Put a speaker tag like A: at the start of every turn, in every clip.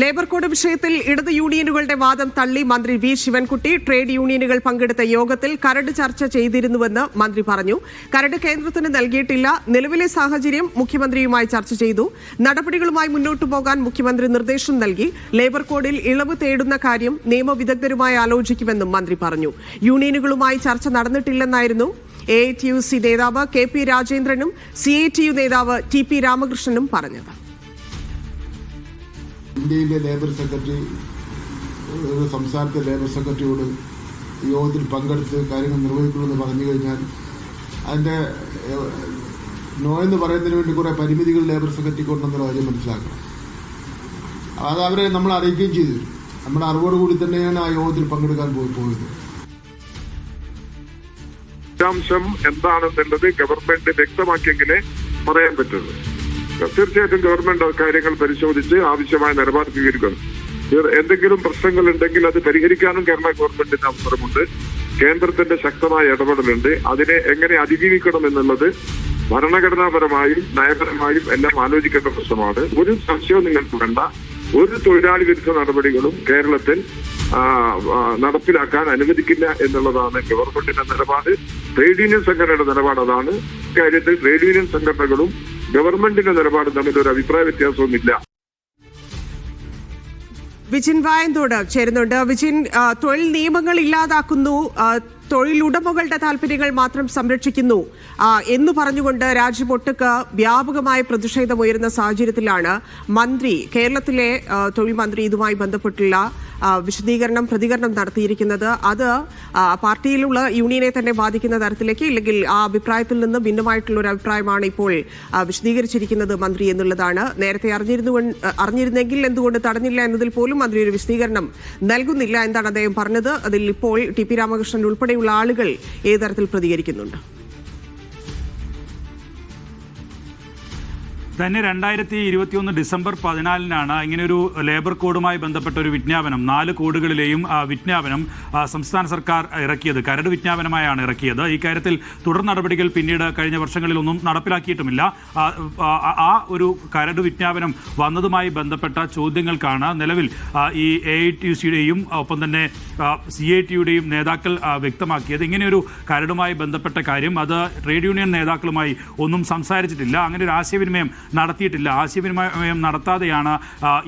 A: Labour code വിഷയത്തിൽ ഇടത് യൂണിയനുകളുടെ വാദം തള്ളി മന്ത്രി വി ശിവൻകുട്ടി. ട്രേഡ് യൂണിയനുകൾ പങ്കെടുത്ത യോഗത്തിൽ കരട് ചർച്ച ചെയ്തിരുന്നുവെന്ന് മന്ത്രി പറഞ്ഞു. കരട് കേന്ദ്രത്തിന് നൽകിയിട്ടില്ല. നിലവിലെ സാഹചര്യം മുഖ്യമന്ത്രിയുമായി ചർച്ച ചെയ്തു. നടപടികളുമായി മുന്നോട്ടു പോകാൻ മുഖ്യമന്ത്രി നിർദ്ദേശം നൽകി. ലേബർ കോഡിൽ ഇളവ് തേടുന്ന കാര്യം നിയമവിദഗ്ധരുമായി ആലോചിക്കുമെന്നും മന്ത്രി പറഞ്ഞു. യൂണിയനുകളുമായി ചർച്ച നടന്നിട്ടില്ലെന്നായിരുന്നു എ ടി യു സി നേതാവ് കെ പി രാജേന്ദ്രനും സി ടി യു നേതാവ് ടി പി രാമകൃഷ്ണനും പറഞ്ഞത്.
B: ഇന്ത്യയിലെ ലേബർ സെക്രട്ടറി സംസ്ഥാനത്തെ ലേബർ സെക്രട്ടറിയോട് യോഗത്തിൽ പങ്കെടുത്ത് കാര്യങ്ങൾ നിർവഹിക്കണമെന്ന് പറഞ്ഞു കഴിഞ്ഞാൽ അതിന്റെ ഏഹ്, നോ എന്ന് പറയുന്നതിന് വേണ്ടി കുറേ പരിമിതികൾ ലേബർ സെക്രട്ടറിക്ക് ഉണ്ടെന്നുള്ള കാര്യം മനസ്സിലാക്കണം. അത് അവരെ നമ്മൾ അറിയിക്കുകയും ചെയ്തു. നമ്മുടെ അറിവോട് കൂടി തന്നെയാണ് ആ യോഗത്തിൽ പങ്കെടുക്കാൻ പോയി പോയത്.
C: വിശദാംശം എന്താണെന്നുള്ളത് ഗവൺമെന്റ് വ്യക്തമാക്കിയെങ്കിലേ പറയാൻ പറ്റുള്ളൂ. തീർച്ചയായിട്ടും ഗവൺമെന്റ് കാര്യങ്ങൾ പരിശോധിച്ച് ആവശ്യമായ നിലപാട് സ്വീകരിക്കണം. എന്തെങ്കിലും പ്രശ്നങ്ങൾ ഉണ്ടെങ്കിൽ അത് പരിഹരിക്കാനും കേരള ഗവൺമെന്റിന് അവസരമുണ്ട്. കേന്ദ്രത്തിന്റെ ശക്തമായ ഇടപെടലുണ്ട്. അതിനെ എങ്ങനെ അതിജീവിക്കണം എന്നുള്ളത് ഭരണഘടനാപരമായും നയപരമായും എല്ലാം ആലോചിക്കേണ്ട പ്രശ്നമാണ്. ഒരു സംശയവും നിങ്ങൾക്ക് വേണ്ട. ഒരു തൊഴിലാളി വിരുദ്ധ നടപടികളും കേരളത്തിൽ നടപ്പിലാക്കാൻ അനുവദിക്കില്ല എന്നുള്ളതാണ് ഗവൺമെന്റിന്റെ നിലപാട്. ട്രേഡ് യൂണിയൻ സംഘടനയുടെ നിലപാട് അതാണ്. ഇക്കാര്യത്തിൽ ട്രേഡ് യൂണിയൻ സംഘടനകളും ഗവൺമെന്റിന്റെ നിലപാടും തമ്മിൽ ഒരു അഭിപ്രായ വ്യത്യാസവുമില്ല
A: വിജിൻ വായന്തോട് ചേരുന്നുണ്ട്. വിജിൻ തൊഴിൽ നിയമങ്ങൾ ഇല്ലാതാക്കുന്നു. തൊഴിലുടമകളുടെ താല്പര്യങ്ങൾ മാത്രം സംരക്ഷിക്കുന്നു. എന്ന് പറഞ്ഞുകൊണ്ട് രാജ്യമൊട്ടുക്ക് വ്യാപകമായ പ്രതിഷേധം ഉയരുന്ന സാഹചര്യത്തിലാണ് മന്ത്രി കേരളത്തിലെ തൊഴിൽ മന്ത്രി ഇതുമായി ബന്ധപ്പെട്ടുള്ള വിശദീകരണം പ്രതികരണം നടത്തിയിരിക്കുന്നത് അത് പാർട്ടിയിലുള്ള യൂണിയനെ തന്നെ ബാധിക്കുന്ന തരത്തിലേക്ക് ഇല്ലെങ്കിൽ ആ അഭിപ്രായത്തിൽ നിന്ന് ഭിന്നമായിട്ടുള്ള ഒരു അഭിപ്രായമാണ് ഇപ്പോൾ വിശദീകരിച്ചിരിക്കുന്നത് മന്ത്രി എന്നുള്ളതാണ്. നേരത്തെ അറിഞ്ഞിരുന്നു അറിഞ്ഞിരുന്നെങ്കിൽ എന്തുകൊണ്ട് തടഞ്ഞില്ല എന്നതിൽ പോലും മന്ത്രി ഒരു വിശദീകരണം നൽകുന്നില്ല എന്താണ് അദ്ദേഹം പറഞ്ഞത്. അതിൽ ഇപ്പോൾ ടി പി രാമകൃഷ്ണൻ ഉൾപ്പെടെയുള്ള ആളുകൾ ഏത് തരത്തിൽ പ്രതികരിക്കുന്നുണ്ട്?
D: തന്നെ രണ്ടായിരത്തി ഇരുപത്തി ഒന്ന് ഡിസംബർ പതിനാലിനാണ് ഇങ്ങനെയൊരു ലേബർ കോഡുമായി ബന്ധപ്പെട്ട ഒരു വിജ്ഞാപനം നാല് കോഡുകളിലെയും വിജ്ഞാപനം സംസ്ഥാന സർക്കാർ ഇറക്കിയത് കരട് വിജ്ഞാപനമായാണ് ഇറക്കിയത്. ഈ കാര്യത്തിൽ തുടർ നടപടികൾ പിന്നീട് കഴിഞ്ഞ വർഷങ്ങളിലൊന്നും നടപ്പിലാക്കിയിട്ടുമില്ല. ആ, ഒരു കരട് വിജ്ഞാപനം വന്നതുമായി ബന്ധപ്പെട്ട ചോദ്യങ്ങൾക്കാണ് നിലവിൽ ഈ എ ഐ ടി സിയുടെയും ഒപ്പം തന്നെ സി ഐ ടിയുടെയും നേതാക്കൾ വ്യക്തമാക്കിയത്. ഇങ്ങനെയൊരു കരടുമായി ബന്ധപ്പെട്ട കാര്യം അത് ട്രേഡ് യൂണിയൻ നേതാക്കളുമായി ഒന്നും സംസാരിച്ചിട്ടില്ല. അങ്ങനെ ഒരു ആശയവിനിമയം നടത്തിയിട്ടില്ല. ആശയവിനിമയം നടത്താതെയാണ്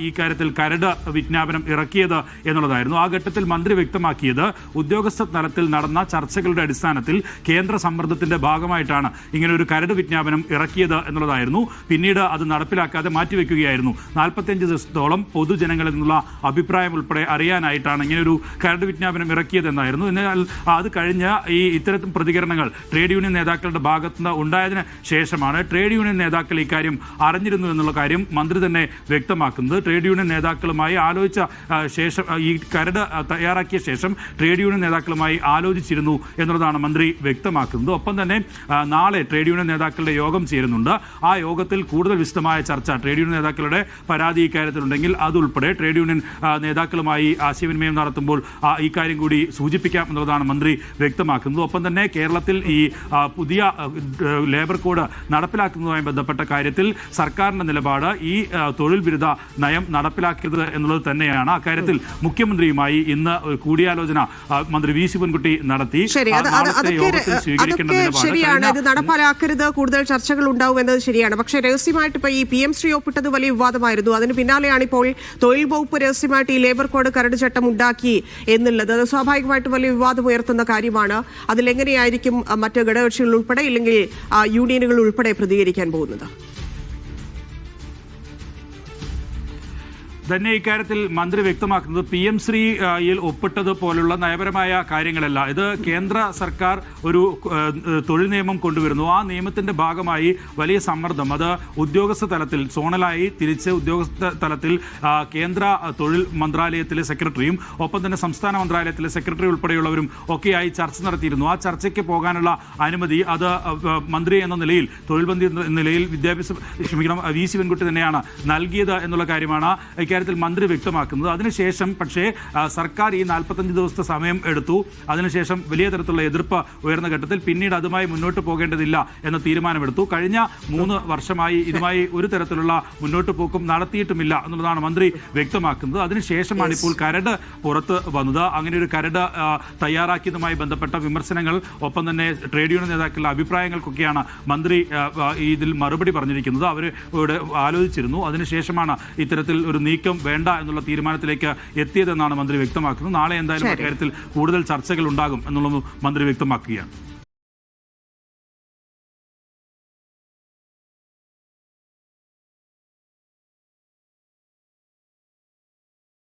D: ഈ കാര്യത്തിൽ കരട് വിജ്ഞാപനം ഇറക്കിയത് എന്നുള്ളതായിരുന്നു. ആ ഘട്ടത്തിൽ മന്ത്രി വ്യക്തമാക്കിയത് ഉദ്യോഗസ്ഥ തലത്തിൽ നടന്ന ചർച്ചകളുടെ അടിസ്ഥാനത്തിൽ കേന്ദ്ര സമ്മർദ്ദത്തിന്റെ ഭാഗമായിട്ടാണ് ഇങ്ങനെ ഒരു കരട് വിജ്ഞാപനം ഇറക്കിയത് എന്നുള്ളതായിരുന്നു. പിന്നീട് അത് നടപ്പിലാക്കാതെ മാറ്റിവെക്കുകയായിരുന്നു. നാൽപ്പത്തിയഞ്ച് ദിവസത്തോളം പൊതുജനങ്ങളിൽ നിന്നുള്ള അഭിപ്രായം ഉൾപ്പെടെ അറിയാനായിട്ടാണ് ഇങ്ങനെ ഒരു കരട് വിജ്ഞാപനം ഇറക്കിയതെന്നായിരുന്നു എന്നാൽ അത് കഴിഞ്ഞ ഈ ഇത്തരത്തിൽ പ്രതികരണങ്ങൾ ട്രേഡ് യൂണിയൻ നേതാക്കളുടെ ഭാഗത്തുനിന്ന് ഉണ്ടായതിന് ശേഷമാണ് ട്രേഡ് യൂണിയൻ നേതാക്കൾ ഇക്കാര്യം അറിഞ്ഞിരുന്നു എന്നുള്ള കാര്യം മന്ത്രി തന്നെ വ്യക്തമാക്കുന്നത്. ട്രേഡ് യൂണിയൻ നേതാക്കളുമായി ആലോചിച്ച ശേഷം ഈ കരട് തയ്യാറാക്കിയ ശേഷം ട്രേഡ് യൂണിയൻ നേതാക്കളുമായി ആലോചിച്ചിരുന്നു എന്നുള്ളതാണ് മന്ത്രി വ്യക്തമാക്കുന്നത്. ഒപ്പം തന്നെ നാളെ ട്രേഡ് യൂണിയൻ നേതാക്കളുടെ യോഗം ചേരുന്നുണ്ട്. ആ യോഗത്തിൽ കൂടുതൽ വിശദമായ ചർച്ച ട്രേഡ് യൂണിയൻ നേതാക്കളുടെ പരാതി ഇക്കാര്യത്തിലുണ്ടെങ്കിൽ അതുൾപ്പെടെ ട്രേഡ് യൂണിയൻ നേതാക്കളുമായി ആശയവിനിമയം നടത്തുമ്പോൾ ഈ കാര്യം കൂടി സൂചിപ്പിക്കാം എന്നുള്ളതാണ് മന്ത്രി വ്യക്തമാക്കുന്നത്. ഒപ്പം തന്നെ കേരളത്തിൽ ഈ പുതിയ ലേബർ കോഡ് നടപ്പിലാക്കുന്നതുമായി ബന്ധപ്പെട്ട കാര്യത്തിൽ സർക്കാരിന്റെ നിലപാട് ഈ തൊഴിൽ ബിരുദ നയം നടപ്പിലാക്കിയത് എന്നുള്ളത് തന്നെയാണ്. അക്കാര്യത്തിൽ മുഖ്യമന്ത്രിയുമായി ഇന്ന് കൂടിയാലോചന മന്ത്രി വി ശിവൻകുട്ടി നടത്തി.
A: ശരിയാണ്. ഇത് നടപ്പാലാക്കരുത്. കൂടുതൽ ചർച്ചകൾ ഉണ്ടാവും എന്നത് ശരിയാണ്. പക്ഷേ രഹസ്യമായിട്ട് ഇപ്പോൾ ഈ പി എം ശ്രീ ഒപ്പിട്ടത് വലിയ വിവാദമായിരുന്നു. അതിന് പിന്നാലെയാണ് ഇപ്പോൾ തൊഴിൽ വകുപ്പ് രഹസ്യമായിട്ട് ഈ ലേബർ കോഡ് കരട് ചട്ടം ഉണ്ടാക്കി എന്നുള്ളത്. അത് സ്വാഭാവികമായിട്ട് വലിയ വിവാദം ഉയർത്തുന്ന കാര്യമാണ്. അതിലെങ്ങനെയായിരിക്കും മറ്റ് ഘടകകക്ഷികൾ ഉൾപ്പെടെ ഇല്ലെങ്കിൽ യൂണിയനുകൾ ഉൾപ്പെടെ പ്രതികരിക്കാൻ പോകുന്നത്?
D: തന്നെ ഇക്കാര്യത്തിൽ മന്ത്രി വ്യക്തമാക്കുന്നത് പി എം ശ്രീയിൽ ഒപ്പിട്ടത് പോലുള്ള നയപരമായ കാര്യങ്ങളല്ല. ഇത് കേന്ദ്ര സർക്കാർ ഒരു തൊഴിൽ നിയമം കൊണ്ടുവരുന്നു. ആ നിയമത്തിന്റെ ഭാഗമായി വലിയ സമ്മർദ്ദം. അത് ഉദ്യോഗസ്ഥ തലത്തിൽ സോണലായി തിരിച്ച് ഉദ്യോഗസ്ഥ തലത്തിൽ കേന്ദ്ര തൊഴിൽ മന്ത്രാലയത്തിലെ സെക്രട്ടറിയും ഒപ്പം തന്നെ സംസ്ഥാന മന്ത്രാലയത്തിലെ സെക്രട്ടറി ഉൾപ്പെടെയുള്ളവരും ഒക്കെയായി ചർച്ച നടത്തിയിരുന്നു. ആ ചർച്ചയ്ക്ക് പോകാനുള്ള അനുമതി അത് മന്ത്രി എന്ന നിലയിൽ തൊഴിൽ ബന്ധി നിലയിൽ വിദ്യാഭ്യാസ ക്ഷമിക്കണം വി ശിവൻകുട്ടി തന്നെയാണ് നൽകിയത് എന്നുള്ള കാര്യമാണ് ഇക്കാര്യത്തിൽ മന്ത്രി വ്യക്തമാക്കുന്നത്. അതിനുശേഷം പക്ഷേ സർക്കാർ ഈ നാൽപ്പത്തഞ്ച് ദിവസത്തെ സമയം എടുത്തു. അതിനുശേഷം വലിയ തരത്തിലുള്ള എതിർപ്പ് ഉയർന്ന ഘട്ടത്തിൽ പിന്നീട് അതുമായി മുന്നോട്ട് പോകേണ്ടതില്ല എന്ന തീരുമാനമെടുത്തു. കഴിഞ്ഞ മൂന്ന് വർഷമായി ഇതുമായി ഒരു തരത്തിലുള്ള മുന്നോട്ട് പോക്കും നടത്തിയിട്ടുമില്ല എന്നുള്ളതാണ് മന്ത്രി വ്യക്തമാക്കുന്നത്. അതിനുശേഷമാണ് ഇപ്പോൾ കരട് പുറത്ത് വന്നത്. അങ്ങനെ ഒരു കരട് തയ്യാറാക്കിയതുമായി ബന്ധപ്പെട്ട വിമർശനങ്ങൾ ഒപ്പം തന്നെ ട്രേഡ് യൂണിയൻ നേതാക്കളുടെ അഭിപ്രായങ്ങൾക്കൊക്കെയാണ് മന്ത്രി ഇതിൽ മറുപടി പറഞ്ഞിരിക്കുന്നത്. അവർ ഇവിടെ ആലോചിച്ചിരുന്നു. അതിനുശേഷമാണ് ഇത്തരത്തിൽ ഒരു നീക്കം വേണ്ട എന്നുള്ള തീരുമാനത്തിലേക്ക് എത്തിയതെന്നാണ് മന്ത്രി വ്യക്തമാക്കുന്നത്. നാളെ എന്തായാലും കാര്യത്തിൽ കൂടുതൽ ചർച്ചകൾ ഉണ്ടാകും എന്നുള്ളതും മന്ത്രി വ്യക്തമാക്കുകയാണ്.